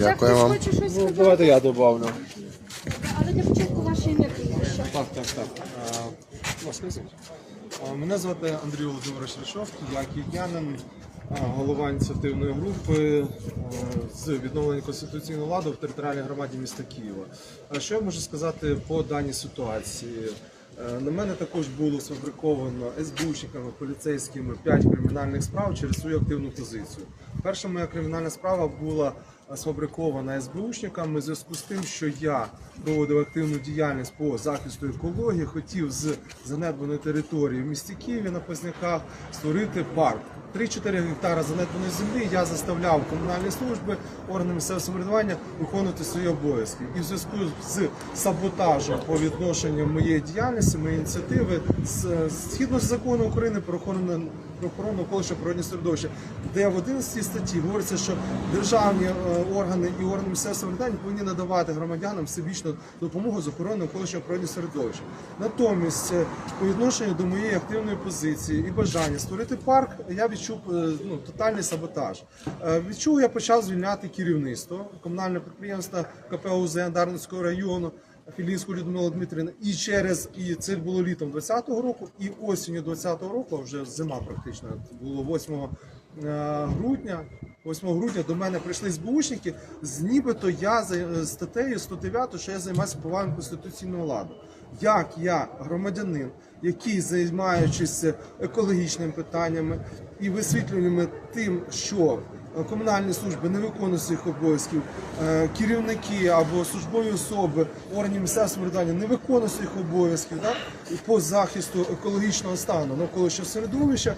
Дякую вам. Хоче щось Ну, сказати? давайте я добавлю. Але для початку ваше ім'я прізвище. Так, так, так. Вас не звуть? Мене звати Андрій Володимирович Рішов, я киянин, голова ініціативної групи з відновлення конституційного ладу в територіальній громаді міста Києва. Що я можу сказати по даній ситуації? Е, На мене також було сфабриковано СБУшниками, поліцейськими 5 кримінальних справ через свою активну позицію. Перша моя кримінальна справа була е, сфабрикована СБУшниками в зв'язку з тим, що я проводив активну діяльність по захисту екології, хотів з занедбаної території в місті Києві на Позняках створити парк. 3-4 гектара занедбаної землі я заставляв комунальні служби, органи місцевого самоврядування виконувати свої обов'язки. І в зв'язку з саботажем по відношенню моєї діяльності, моєї ініціативи, згідно з законом України про охорону про охорону навколишнього природного середовища, де в 11 статті говориться, що державні е, органи і органи місцевого самоврядування повинні надавати громадянам всебічну допомогу з охорони навколишнього природного середовища. Натомість, е, по відношенню до моєї активної позиції і бажання створити парк, я відчув е, ну, тотальний саботаж. Е, Відчув, я почав звільняти керівництво комунального підприємства КПУЗ Дарницького району. Філійську Людмила Дмитрівна, і через і це було літом 20-го року, і осінню 20-го року, вже зима практично було 8 е, грудня. 8 грудня до мене прийшли СБУшники, з нібито я за статтею 109, що я займаюся повагою конституційного ладу. Як я, громадянин, який займаючись екологічними питаннями і висвітлюваннями тим, що е, комунальні служби не виконують своїх обов'язків, е, керівники або службові особи органів місцевого самоврядування не виконують своїх обов'язків і по захисту екологічного стану навколишнього середовища.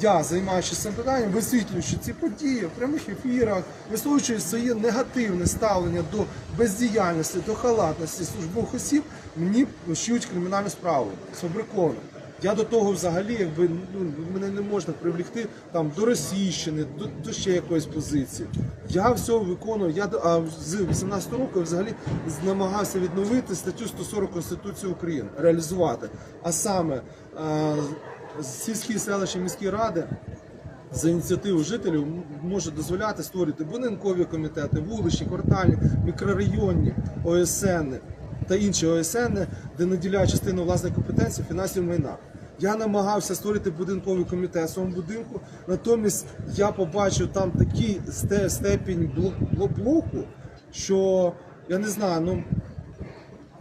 Я займаючись цим питанням, висвітлюючи ці події в прямих ефірах, висловлюючи своє негативне ставлення до бездіяльності, до халатності службових осіб, мені шиють кримінальну справу сфабриковано. Я до того взагалі, якби ну мене не можна привлікти там до російщини, до, до ще якоїсь позиції. Я все виконую. Я а з 18 року я взагалі намагався відновити статтю 140 Конституції України, реалізувати. А саме е, сільські селища міські ради за ініціативу жителів може дозволяти створити будинкові комітети, вуличні, квартальні, мікрорайонні ОСН та інші ОСН, де наділяє частину власної компетенції фінансів майна. Я намагався створити будинковий комітет в своєму будинку, натомість я побачив там такий степінь блок- блок- блоку, що я не знаю, ну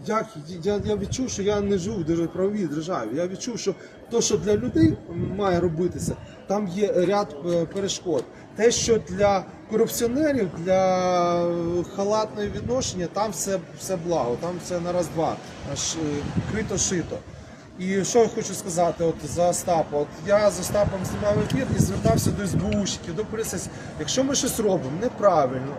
як я, я відчув, що я не живу в правовій державі. Я відчув, що то, що для людей має робитися, там є ряд е, перешкод. Те, що для корупціонерів, для е, халатної відношення, там все, все благо, там все на раз-два, аж е, крито шито. І що я хочу сказати от за Остапа? От я з Остапом знімав ефір і звертався до СБУшників, до поліцейських. Якщо ми щось робимо неправильно,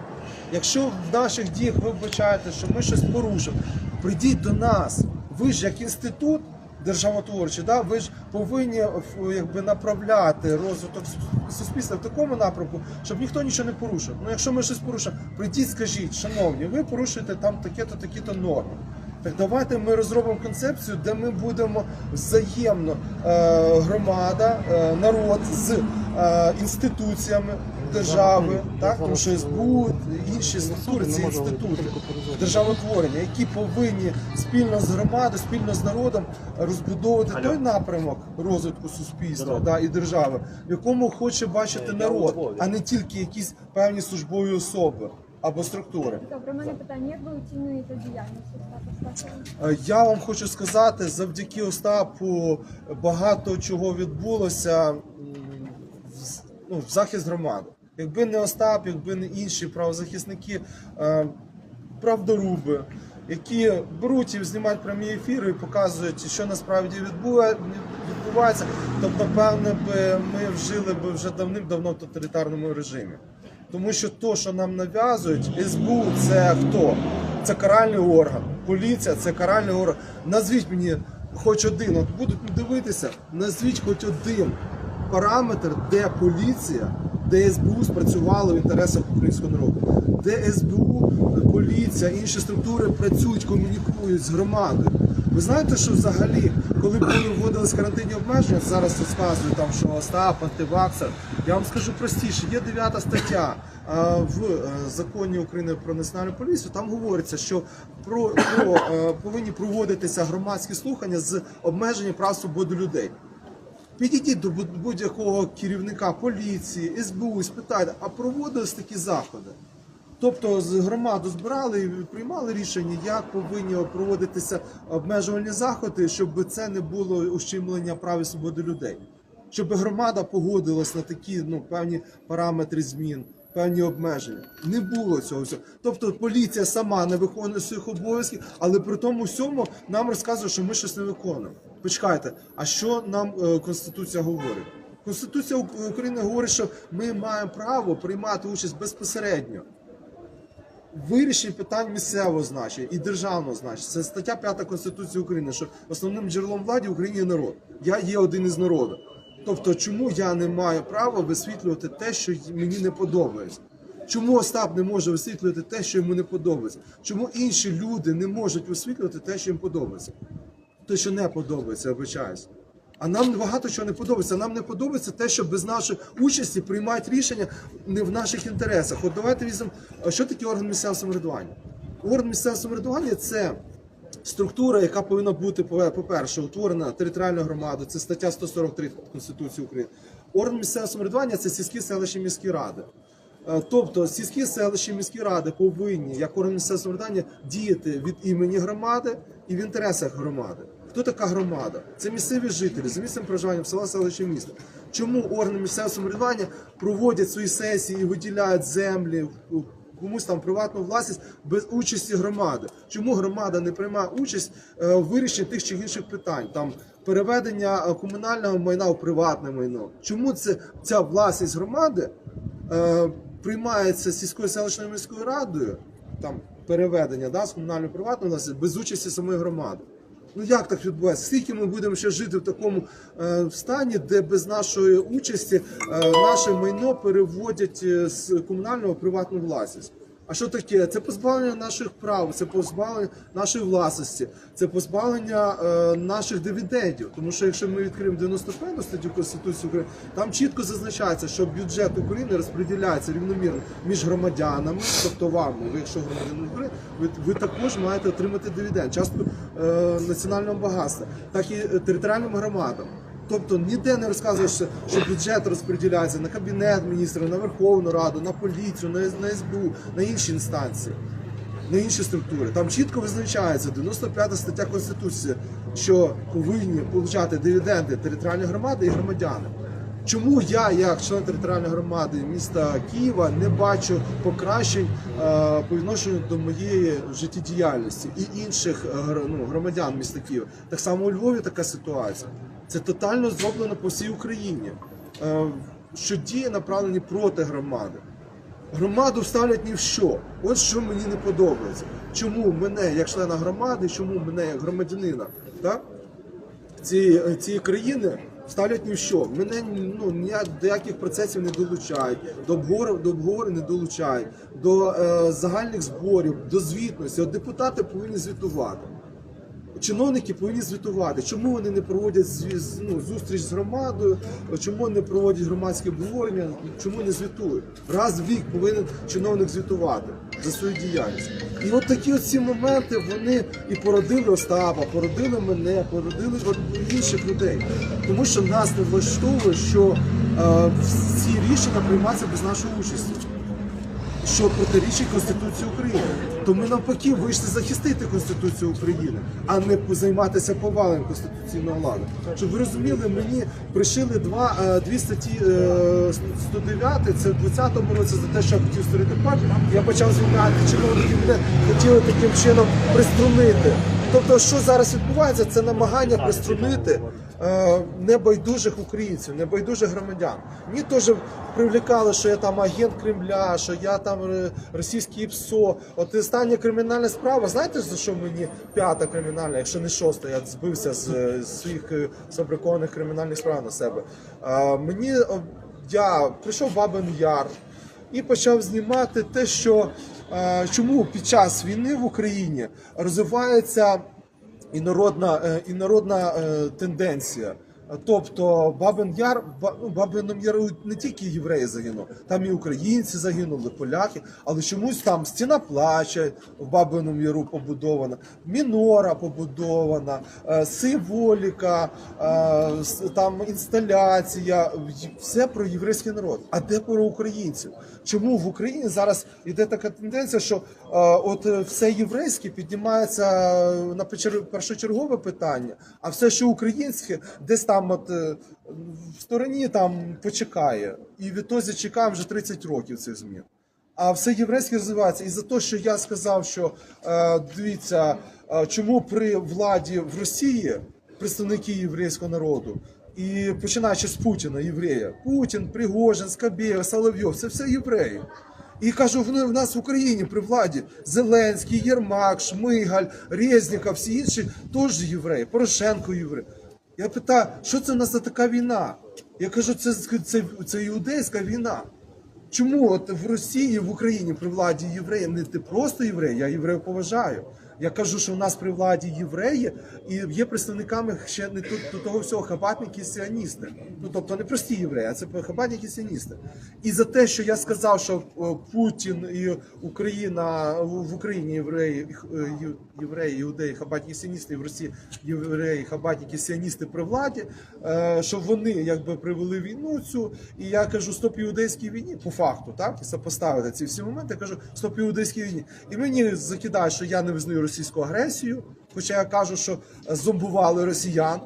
якщо в наших діях ви вбачаєте, що ми щось порушимо, прийдіть до нас. Ви ж як інститут державотворчий, да, ви ж повинні якби направляти розвиток суспільства в такому напрямку, щоб ніхто нічого не порушив. Ну якщо ми щось порушимо, прийдіть, скажіть, шановні, ви порушуєте там таке-то, такі-то норми. Так давайте ми розробимо концепцію, де ми будемо взаємно е, громада, е, народ з е, інституціями держави, так тому що СБУ, інші структури, це інститути державотворення, які повинні спільно з громадою, спільно з народом розбудовувати той напрямок розвитку суспільства да, і держави, в якому хоче бачити народ, а не тільки якісь певні службові особи або структури. Добре, у мене питання. Як ви оцінюєте діяльність Остапа? Е, Я вам хочу сказати, завдяки Остапу багато чого відбулося ну, в захист громади. Якби не Остап, якби не інші правозахисники, е, правдоруби, які беруть і знімають прямі ефіри і показують, що насправді відбувається, то напевне би ми вжили би вже давним-давно в тоталітарному режимі. Тому що то, що нам нав'язують, СБУ це хто? Це каральний орган. Поліція це каральний орган. Назвіть мені хоч один, от будуть дивитися, назвіть хоч один параметр, де поліція, де СБУ спрацювала в інтересах українського народу, де СБУ, поліція, інші структури працюють, комунікують з громадою. Ви знаєте, що взагалі, коли вводились карантинні обмеження, зараз розказую там, що Остап, антиваксер, я вам скажу простіше, є 9 стаття е, в е, законі України про національну поліцію. Там говориться, що про, про е, повинні проводитися громадські слухання з обмеження прав свободи людей. Підійдіть до будь- будь-якого керівника поліції, СБУ і спитайте, а проводились такі заходи? Тобто громаду збирали і приймали рішення, як повинні проводитися обмежувальні заходи, щоб це не було ущемлення прав і свободи людей. Щоб громада погодилась на такі ну, певні параметри змін, певні обмеження. Не було цього всього. Тобто поліція сама не виконує своїх обов'язків, але при тому всьому нам розказує, що ми щось не виконуємо. Почекайте, а що нам е, Конституція говорить? Конституція України говорить, що ми маємо право приймати участь безпосередньо вирішення питань місцевого значення і державного значення. Це стаття 5 Конституції України, що основним джерелом влади в Україні є народ. Я є один із народу. Тобто, чому я не маю права висвітлювати те, що мені не подобається? Чому Остап не може висвітлювати те, що йому не подобається? Чому інші люди не можуть висвітлювати те, що їм подобається? Те, що не подобається, я. А нам багато чого не подобається. Нам не подобається те, що без нашої участі приймають рішення не в наших інтересах. От давайте візьмемо, що таке орган місцевого самоврядування? Орган місцевого самоврядування це структура, яка повинна бути, по- по-перше, утворена територіальною громадою, це стаття 143 Конституції України. Орган місцевого самоврядування це сільські селища міські ради. Е, Тобто сільські селища міські ради повинні, як орган місцевого самоврядування, діяти від імені громади і в інтересах громади. Хто така громада? Це місцеві жителі за місцем проживання села, селища, міста. Чому органи місцевого самоврядування проводять свої сесії і виділяють землі комусь там приватну власність без участі громади? Чому громада не приймає участь е, в вирішенні тих чи інших питань? Там переведення е, комунального майна в приватне майно. Чому це ця власність громади е, приймається сільською селищною міською радою? Там переведення да, з комунальної в приватну власність без участі самої громади. Ну як так відбувається? Скільки ми будемо ще жити в такому е, стані, де без нашої участі е, наше майно переводять е, з комунального в приватну власність? А що таке? Це позбавлення наших прав, це позбавлення нашої власності, це позбавлення е, наших дивідендів. Тому що якщо ми відкриємо 95 статтю Конституції України, там чітко зазначається, що бюджет України розподіляється рівномірно між громадянами, тобто вам, ви якщо громадянин України, ви, ви також маєте отримати дивіденд, частку е, національного багатства, так і територіальним громадам. Тобто ніде не розказується, що бюджет розподіляється на кабінет міністрів, на Верховну Раду, на поліцію, на, СБУ, на інші інстанції, на інші структури. Там чітко визначається 95 стаття Конституції, що повинні получати дивіденди територіальні громади і громадяни. Чому я, як член територіальної громади міста Києва, не бачу покращень е, по відношенню до моєї життєдіяльності і інших е, ну, громадян міста Києва? Так само у Львові така ситуація. Це тотально зроблено по всій Україні, е, що дії направлені проти громади. Громаду вставлять ні в що. От що мені не подобається. Чому мене як члена громади, чому мене як громадянина так? цієї, цієї країни ставлять ні в що. Мене ну, до яких процесів не долучають, до обговорень, до обговорень не долучають, до е, загальних зборів, до звітності. От депутати повинні звітувати. Чиновники повинні звітувати, чому вони не проводять ну, зустріч з громадою, чому не проводять громадське обговорення, чому не звітують. Раз в рік повинен чиновник звітувати за свою діяльність. І от такі оці моменти вони і породили Остапа, породили мене, породили інших людей. Тому що нас не влаштовує, що е, ці рішення приймаються без нашої участі що протирічить Конституції України. То ми навпаки вийшли захистити Конституцію України, а не займатися поваленням конституційного ладу. Щоб ви розуміли, мені пришили два е, дві статті е, 109, це в 20-му році за те, що я хотів створити парк. Я почав звільняти чиновників, мене хотіли таким чином приструнити. Тобто, що зараз відбувається, це намагання приструнити е, небайдужих українців, небайдужих громадян. Мені теж привлікали, що я там агент Кремля, що я там е, російський ПСО. От остання кримінальна справа, знаєте за що мені п'ята кримінальна, якщо не шоста, я збився з, е, з своїх е, кримінальних справ на себе. Е, мені е, я прийшов Бабин Яр і почав знімати те, що е, чому під час війни в Україні розвивається інородна, е, інородна е, тенденція. Тобто Бабин Яр, ну, Бабином Яру не тільки євреї загинули, там і українці загинули, поляки, але чомусь там стіна плача в Бабиному Яру побудована, мінора побудована, е, символіка, там інсталяція, все про єврейський народ. А де про українців? Чому в Україні зараз йде така тенденція, що е, от е, все єврейське піднімається на першочергове питання, а все, що українське, десь там от е, в стороні там почекає. І відтоді чекаємо вже 30 років цих змін. А все єврейське розвивається. І за те, що я сказав, що дивіться, чому при владі в Росії представники єврейського народу, і починаючи з Путіна, єврея, Путін, Пригожин, Скабєєв, Соловйов, це все євреї. І кажу, вони в нас в Україні при владі Зеленський, Єрмак, Шмигаль, Резніков, всі інші теж євреї, Порошенко єврей. Я питаю, що це в нас за така війна? Я кажу, це, це, це іудейська війна. Чому от в Росії, в Україні при владі євреї не ти просто євреї, я євреїв поважаю. Я кажу, що в нас при владі євреї і є представниками ще не тут до того всього хабатники сіоністи. Ну тобто не прості євреї, а це хабатники сіоністи. І за те, що я сказав, що е, Путін і Україна в Україні євреї, е, євреї, іудеї, хабатники, сіоністи, і в Росії євреї, хабатники, сіоністи при владі, е, що вони якби привели війну цю. І я кажу, стоп іудейській війні, по факту, так і сопоставити ці всі моменти. Я кажу, стоп іудейській війні. І мені закидають, що я не визнаю російську агресію, хоча я кажу, що зомбували росіян.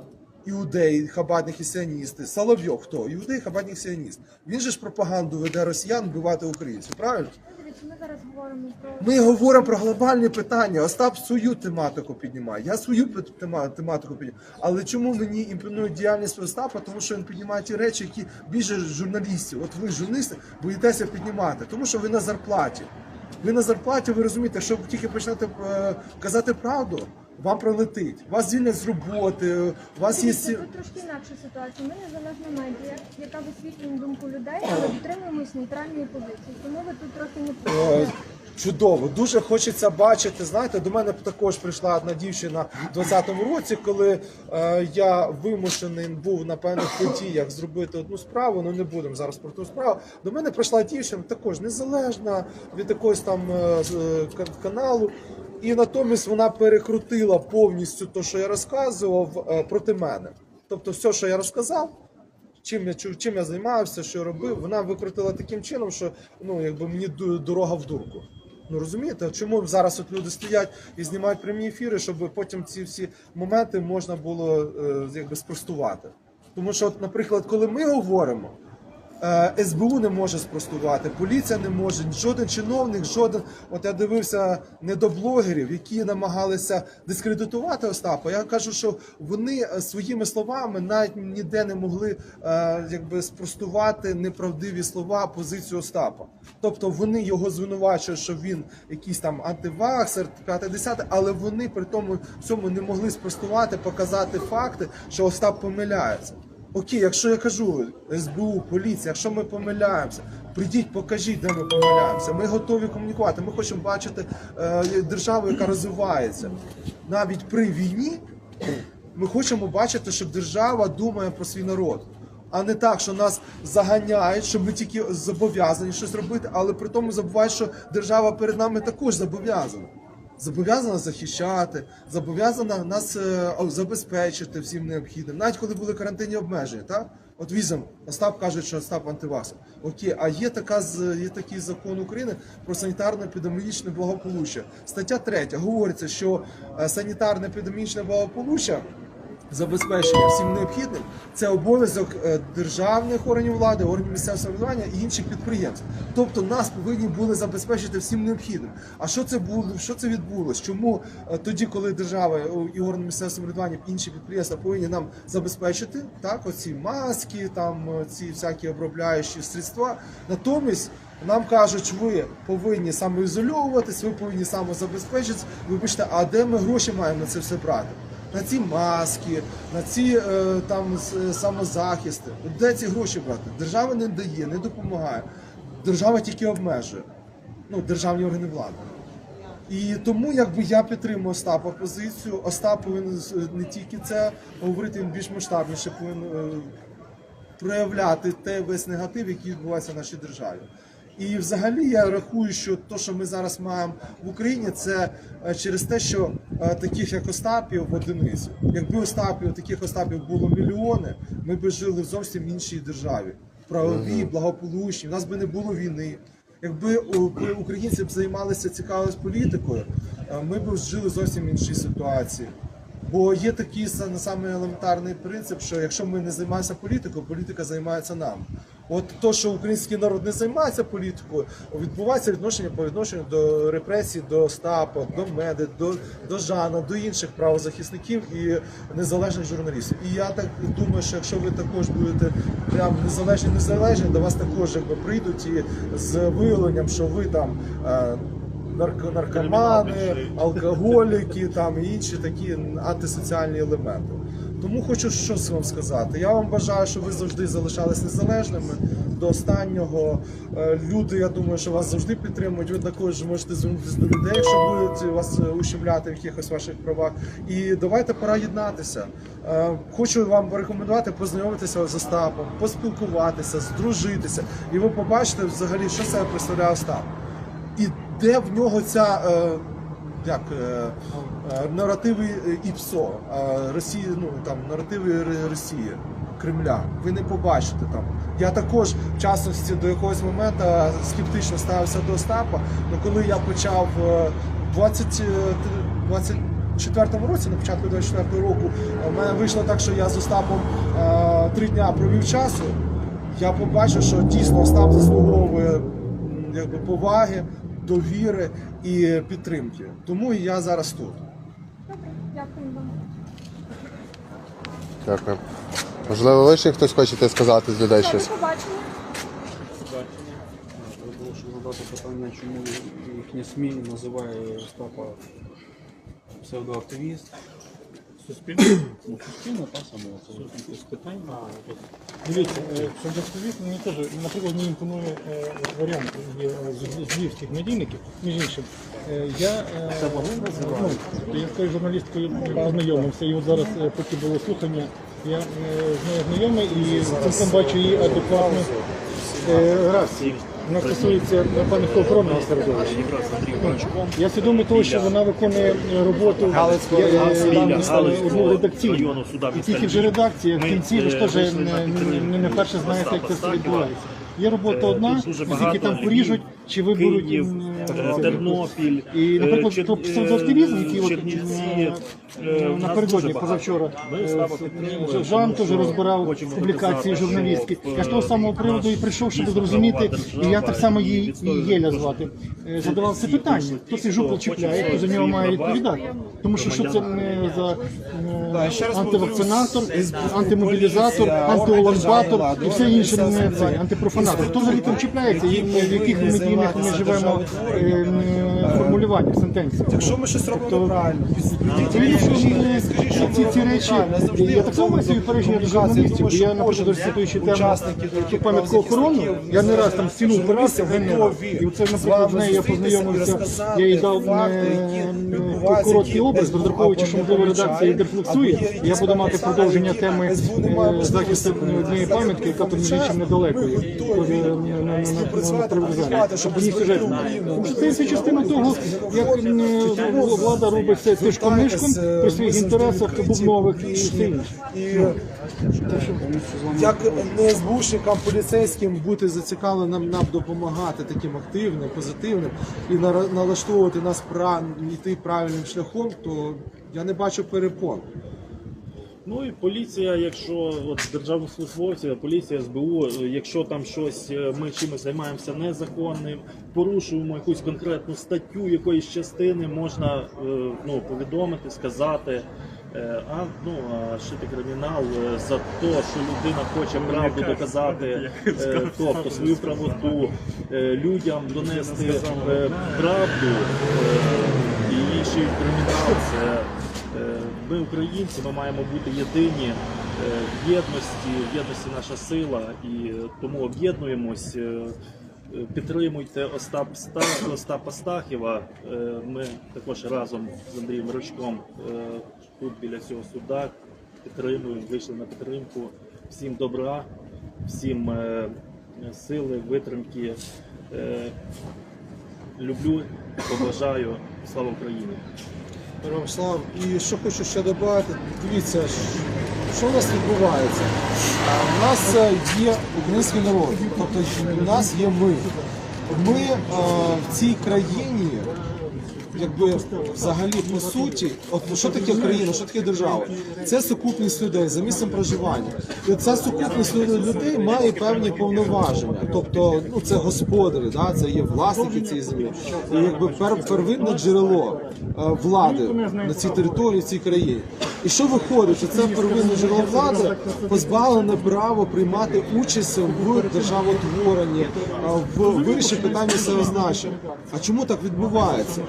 Іудеї, хабатник і сіоністи. Соловйов хто? Іудей, хабатник, сіоніст. Він же ж пропаганду веде росіян вбивати українців, правильно? Ми зараз говоримо про Ми говоримо про глобальні питання. Остап свою тематику піднімає. Я свою тематику піднімаю. Але чому мені імпонує діяльність Остапа? Тому що він піднімає ті речі, які більше журналістів. От ви, журналісти, боїтеся піднімати, тому що ви на зарплаті. Ви на зарплаті, ви розумієте, що тільки почнете е, казати правду, вам пролетить. Вас звільнять з роботи, у вас є. Сі- тут трошки інакша ситуація. Ми незалежна медіа, яка висвітлює думку людей, але дотримуємось нейтральної позиції. Тому ви тут трохи не Е. Чудово, дуже хочеться бачити. Знаєте, до мене також прийшла одна дівчина в 20-му році, коли е, я вимушений був на певних подіях зробити одну справу. Ну не будемо зараз про ту справу. До мене прийшла дівчина, також незалежна від якогось там е, е, кан- каналу. І натомість вона перекрутила повністю те, що я розказував, е, проти мене. Тобто, все, що я розказав, чим я чим я займався, що я робив, вона викрутила таким чином, що ну якби мені дорога в дурку. Ну розумієте, чому зараз от люди стоять і знімають прямі ефіри, щоб потім ці всі моменти можна було е, якби спростувати. Тому що, от, наприклад, коли ми говоримо, СБУ не може спростувати, поліція не може, жоден чиновник, жоден. От я дивився недоблогерів, які намагалися дискредитувати Остапа. Я кажу, що вони е, своїми словами навіть ніде не могли е, якби спростувати неправдиві слова позицію Остапа. Тобто вони його звинувачують, що він якийсь там антиваксер, 5-10, але вони при тому всьому не могли спростувати, показати факти, що Остап помиляється. Окей, якщо я кажу СБУ, поліція, якщо ми помиляємося, прийдіть, покажіть, де ми помиляємося. Ми готові комунікувати. Ми хочемо бачити е, державу, яка розвивається. Навіть при війні ми хочемо бачити, що держава думає про свій народ. А не так, що нас заганяють, що ми тільки зобов'язані щось робити, але при тому забувають, що держава перед нами також зобов'язана. Зобов'язана захищати, зобов'язана нас е, забезпечити всім необхідним. Навіть коли були карантинні обмеження, так? От візом, Остап каже, що Остап антиваксер. Окей, а є така є такий закон України про санітарно-епідемічне благополуччя. Стаття 3 говориться, що санітарне санітарно-епідеміологічне благополуччя забезпечення всім необхідним це обов'язок е, державних органів влади, органів місцевого самоврядування і інших підприємств. Тобто нас повинні були забезпечити всім необхідним. А що це було? Що це відбулось? Чому е, тоді, коли держава е, і органи місцевого самоврядування, інші підприємства повинні нам забезпечити так, оці маски, там ці всякі обробляючі средства, натомість. Нам кажуть, ви повинні самоізольовуватись, ви повинні самозабезпечитись. Вибачте, а де ми гроші маємо на це все брати? На ці маски, на ці е, там самозахисти. От Де ці гроші брати? Держава не дає, не допомагає. Держава тільки обмежує. Ну, державні органи влади. І тому якби я підтримую Остапа позицію. Остап повинен не тільки це говорити, він більш масштабніше повинен е, проявляти те весь негатив, який відбувається в нашій державі. І взагалі я рахую, що те, що ми зараз маємо в Україні, це е, через те, що е, таких як Остапів одиниці. Якби Остапів, таких Остапів було мільйони, ми б жили в зовсім іншій державі. Правовій, благополучній, у нас би не було війни. Якби українці б займалися цікавились політикою, е, ми б жили зовсім іншій ситуації. Бо є такий са- саме елементарний принцип, що якщо ми не займаємося політикою, політика займається нами. От то, що український народ не займається політикою, відбувається відношення по відношенню до репресій, до Остапа, до меди, до, до Жана, до інших правозахисників і незалежних журналістів. І я так думаю, що якщо ви також будете прям незалежні, незалежні, до вас також якби прийдуть і з виявленням, що ви там. е, наркомани, алкоголіки там і інші такі антисоціальні елементи. Тому хочу щось вам сказати. Я вам бажаю, щоб ви завжди залишались незалежними до останнього. Е, Люди, я думаю, що вас завжди підтримують. Ви також можете звернутися до людей, якщо будуть вас е, ущемляти в якихось ваших правах. І давайте пора єднатися. Е, Хочу вам порекомендувати познайомитися з Остапом, поспілкуватися, здружитися. І ви побачите взагалі, що себе представляє Остап і де в нього ця як, наративи е, ІПСО е, Росії, ну там наративи Росії, Кремля. Ви не побачите там. Я також в частності до якогось моменту скептично ставився до Остапа. але коли я почав е, 20, е, 24 році, на початку 24 року, е, в мене вийшло так, що я з Остапом е, три дня провів часу. Я побачив, що дійсно Остап заслуговує якби, поваги, довіри і підтримки. Тому і я зараз тут. Дякую вам. Дякую. Можливо, ви ще хтось хочете сказати з людей щось? побачення. Задати питання, чому їхні СМІ називає Остапа псевдоактивіст. Ну, суспільно та саме питання. Дивіться, е, мені теж, наприклад, мені імпонує е, варіант е, з- з львівських медійників. Між іншим, е, я, ну, з тою журналісткою познайомився, і от зараз, поки було слухання, я з нею знайомий і цілком бачу її адекватну реакцію. Вона стосується напевно охоронного середовища. Я свідомий того, що вона виконує е, роботу е, е, редакційну. І тільки вже редакція в кінці ви ж теж не, перше знаєте, як це все відбувається. Є робота Е, одна, дуже там поріжуть, чи виберуть Київ, е, Тернопіль, І, наприклад, е, Чер- псевдоактивізм, який от, Чернівці, е, е, напередодні, позавчора, е, Жан теж розбирав публікації що Я з того самого приводу і прийшов, щоб зрозуміти, і я так само і її, Єля звати, е, задавав це питання. Хто цей жупл чіпляє, хто за нього має відповідати. Тому що що це не за е, антивакцинатор, антимобілізатор, антиоламбатор і все інше не це, антипрофанатор. Хто взагалі там чіпляється і в яких медійних ми живемо е, е, формулюваннях, сентенціях. Якщо ми щось робимо неправильно, Розумієте, що ці, ці речі, я так само маю свої переження до журналістів, бо я, наприклад, цитуючи тему ту пам'ятку охорону, я не раз там стіну не. І оце, наприклад, з нею я познайомився, я їй дав е, е, короткий образ, розраховуючи, що можливо редакція її дефлексує, я буду мати продовження теми е, захисту однієї пам'ятки, яка тут іншим недалеко є, е, на привокзалі. Щоб сюжет знати. Це частина того, як е, влада робить все тишком нишком при своїх інтересах бубнових і все інше. Як не СБУшникам, поліцейським бути зацікавленим нам допомагати таким активним, позитивним і налаштовувати нас йти правильним шляхом, то я не бачу перепон. Ну і поліція, якщо от державні службовці, поліція СБУ, якщо там щось е, ми чимось займаємося незаконним, порушуємо якусь конкретну статтю якоїсь частини, можна е, ну, повідомити, сказати. Е, А ну а шити кримінал за те, що людина хоче правду доказати, тобто свою правоту людям донести правду і її ще й кримінал. Це Е, Ми українці, ми маємо бути єдині е, в єдності, в єдності наша сила, і тому об'єднуємось. е, Підтримуйте Остап Ста- Остапа Стахіва. Ми також разом з Андрієм Рочком е, тут біля цього суда підтримуємо, вийшли на підтримку. Всім добра, всім сили, витримки. Люблю, побажаю. Слава Україні! Слава, і що хочу ще додати, дивіться, що у нас відбувається. У нас е, є український народ, тобто у нас є ми. Ми е, в цій країні, якби взагалі по суті, от що таке країна, що таке держава? Це сукупність людей за місцем проживання. І ця сукупність людей має певні повноваження. Тобто, ну це господарі, да, це є власники цієї землі. І якби пер, первинне джерело влади на цій території, в цій країні. І що виходить, що це первинне джерело влади позбавлене права приймати участь в державотворенні, е, в вирішенні питань місцевого значення. А чому так відбувається?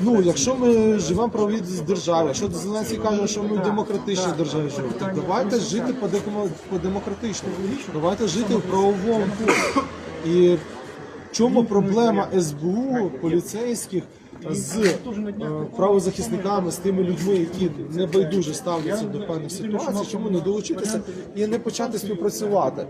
Ну, якщо ми живемо в правовій державі, якщо Зеленський каже, що ми в демократичній державі живемо, то давайте жити по демократичному. Давайте жити в правовому полі. І в чому проблема СБУ, поліцейських з е, правозахисниками, з тими людьми, які небайдуже ставляться до певних ситуацій, чому не долучитися і не почати співпрацювати?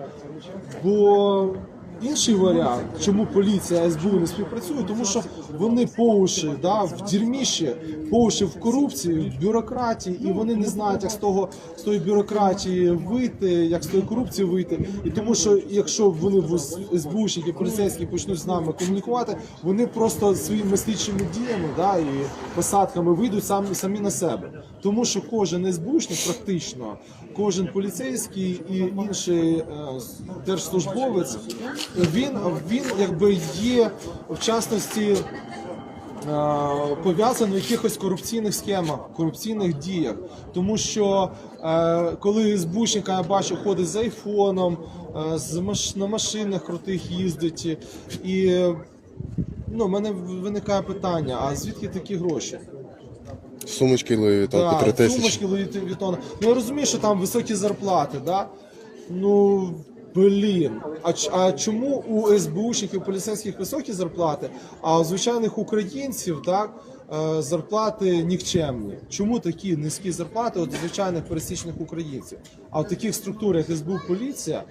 Бо інший варіант, чому поліція СБУ не співпрацює, тому що вони по уші да, в дірміші, по уші в корупції, в бюрократії, і вони не знають, як з того з тої бюрократії вийти, як з тої корупції вийти. І тому що якщо вони в СБУшники, поліцейські почнуть з нами комунікувати, вони просто своїми слідчими діями да, і посадками вийдуть самі самі на себе. Тому що кожен СБУшник практично, кожен поліцейський і інший е, держслужбовець, він, він якби є в частності е, пов'язаний в якихось корупційних схемах, корупційних діях. Тому що е, коли СБУшника я бачу, ходить з айфоном, е, на машинах крутих їздить, і ну, в мене виникає питання: а звідки такі гроші? Сумочки Луї Вітон по 3 тисячі. сумочки Луї Вітона. Ну я розумію, що там високі зарплати, да? Ну блін. А, а чому у СБУшників поліцейських високі зарплати, а у звичайних українців так, е, зарплати нікчемні? Чому такі низькі зарплати у звичайних пересічних українців? А в таких структурах як СБУ поліція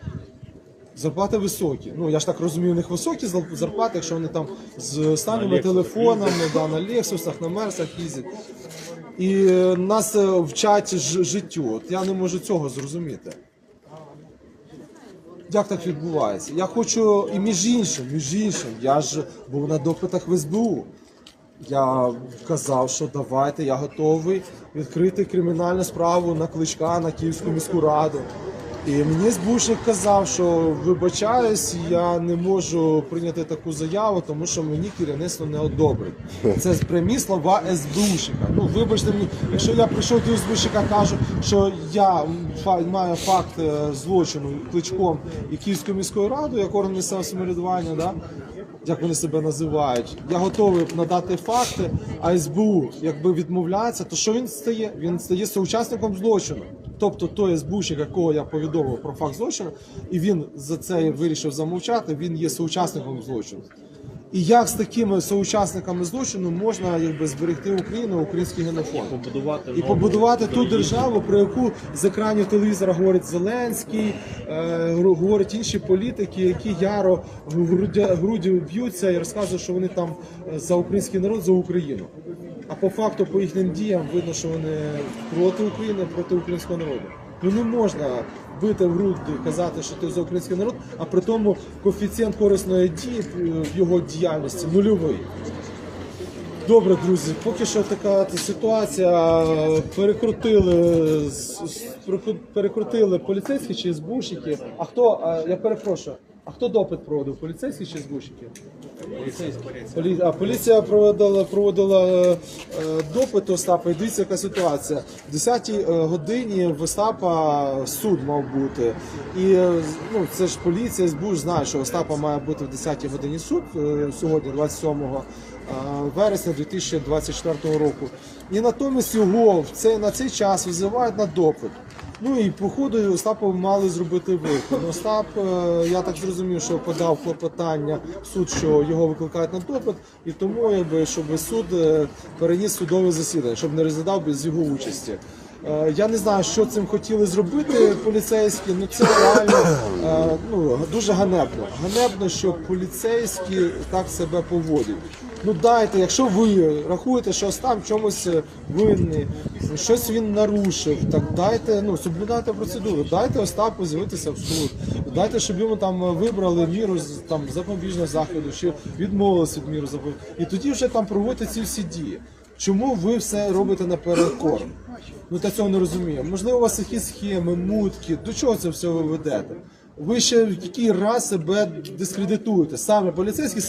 Зарплати високі. Ну я ж так розумію, у них високі зарплати, якщо вони там з останніми телефонами, да, на Лексусах, на Мерсах їздять. І е, нас е, вчать життю. От я не можу цього зрозуміти. Як так відбувається? Я хочу, і між іншим, між іншим, я ж був на допитах в СБУ. Я казав, що давайте, я готовий відкрити кримінальну справу на кличка на Київську міську раду. І мені збушник казав, що вибачаюсь, я не можу прийняти таку заяву, тому що мені керівництво не одобрить. Це прямі слова СБУшника. Ну вибачте мені, якщо я прийшов до СБУшника, кажу, що я маю факт е, злочину кличком і Київською міською радою, як орган місцевого самоврядування, да? як вони себе називають. Я готовий надати факти, а СБУ якби відмовляється, то що він стає? Він стає соучасником злочину. Тобто той СБУшник, якого я повідомив про факт злочину, і він за це вирішив замовчати, він є соучасником злочину. І як з такими соучасниками злочину можна якби зберегти Україну, український генофонд? Побудувати І побудувати ту державу, про яку з екранів телевізора говорить Зеленський, е, говорять інші політики, які яро в груді б'ються і розказують, що вони там е, за український народ, за Україну. А по факту, по їхнім діям, видно, що вони проти України, проти українського народу. Ну не можна бити в груди, казати, що ти за український народ, а при тому коефіцієнт корисної дії е, в його діяльності нульовий. Добре, друзі, поки що така ситуація. Перекрутили перекрутили поліцейські чи СБУшники. А хто, я перепрошую, а хто допит проводив? Поліцейські чи СБУшники? Полі... А поліція проводила, проводила е, е, допит Остапа. І дивіться, яка ситуація. В 10 годині в Остапа суд мав бути. І е, ну, це ж поліція, СБУ ж знає, що Остапа має бути в 10 годині суд е, сьогодні, 27 е, вересня 2024 року. І натомість його в цей, на цей час визивають на допит. Ну і по ходу Остапу мали зробити виклик. Ну, Остап, е, я так зрозумів, що подав клопотання в суд, що його викликають на допит, і тому, якби, щоб суд е, переніс судове засідання, щоб не розглядав без його участі. Е, Я не знаю, що цим хотіли зробити поліцейські. Ну це реально е, ну, дуже ганебно. Ганебно, що поліцейські так себе поводять. Ну дайте, якщо ви рахуєте, що Остап чомусь винний, щось він нарушив, так дайте, ну соблюдайте процедуру, дайте Остапу з'явитися в суд, дайте, щоб йому там вибрали міру там запобіжного заходу, чи відмовилися від міру запобіжного. І тоді вже там проводити ці всі дії. Чому ви все робите наперекор? Ну та цього не розумію. Можливо, у вас якісь схеми, мутки. До чого це все ви ведете? Ви ще в який раз себе дискредитуєте. Саме поліцейські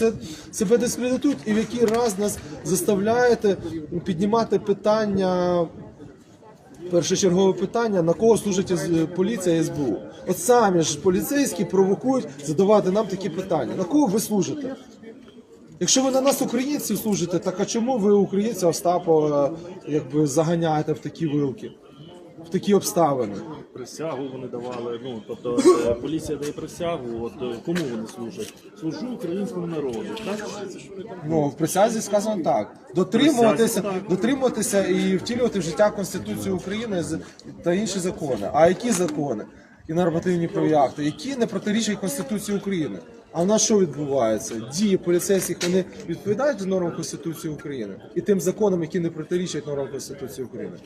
себе дискредитують і в який раз нас заставляєте піднімати питання. Першочергове питання, на кого служить поліція СБУ. От самі ж поліцейські провокують задавати нам такі питання. На кого ви служите? Якщо ви на нас, українців, служите, так а чому ви українця Остапа якби заганяєте в такі вилки, в такі обставини? Присягу вони давали. Ну тобто е, поліція дає присягу. От е, кому вони служать? Служу українському народу. Так Ну, в присязі сказано так: дотримуватися, Присязі, так. дотримуватися і втілювати в життя Конституцію України з- та інші закони. А які закони і нормативні правові які не протирічать Конституції України? А в нас що відбувається? Дії поліцейських вони відповідають нормам Конституції України і тим законам, які не протирічать нормам Конституції України.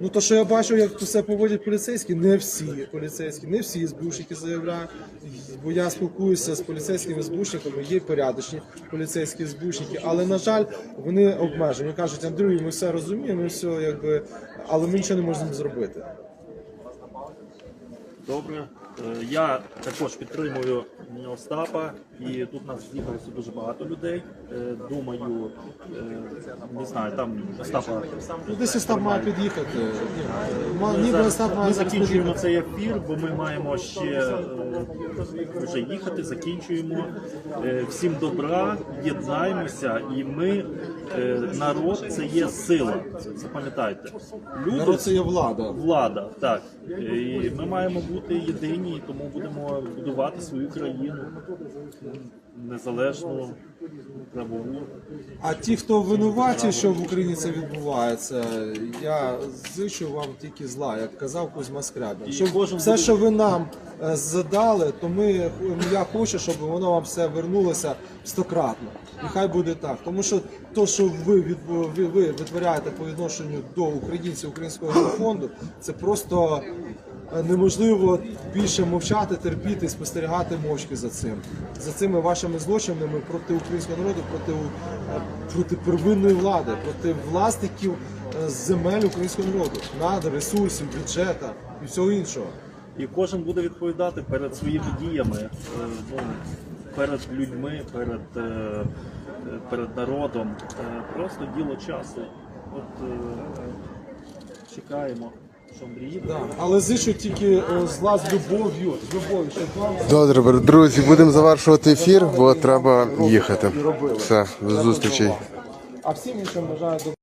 Ну то, що я бачу, як це поводять поліцейські, не всі поліцейські, не всі СБУшники заявляють. Бо я спілкуюся з поліцейськими СБУшниками, є порядочні поліцейські СБУшники, але на жаль, вони обмежені. Кажуть, Андрію, ми все розуміємо, ми все якби, але ми нічого не можемо зробити. добре. Е, Я також підтримую Остапа, і тут нас з'їхалося дуже багато людей. Е, Думаю, е, не знаю, там Остапа Ну, десь Остап має під'їхати. Ні, ма- Ніби зараз- Остап має Ми зараз закінчуємо під'їхати. цей ефір, бо ми маємо ще е, вже їхати, закінчуємо. Е, Всім добра, єднаємося, і ми, е, народ, це є сила. Запам'ятайте. Люди Народ це є влада. влада, так. І ми маємо бути єдині, і тому будемо будувати свою країну незалежну, правову. А ті, хто винуваті, що в Україні це відбувається, я зичу вам тільки зла, як казав Кузьма Скрябін. І Щоб кожен все, буде- що ви нам е, задали, то ми я хочу, щоб воно вам все вернулося стократно. І хай буде так. Тому що то, що ви відбу- ви, ви витворяєте по відношенню до українців українського генофонду, це просто. Е, Неможливо більше мовчати, терпіти, спостерігати мовчки за цим, за цими вашими злочинами проти українського народу, проти, е, проти первинної влади, проти власників е, земель українського народу, надр, ресурсів, бюджета і всього іншого. І кожен буде відповідати перед своїми діями, ну, перед людьми, перед, перед народом. Просто діло часу. От чекаємо, Але зичу тільки е, зла з любов'ю, з любов'ю, щоб вам Добре, друзі, будемо завершувати ефір, бо треба їхати. Все, до зустрічей. А всім іншим бажаю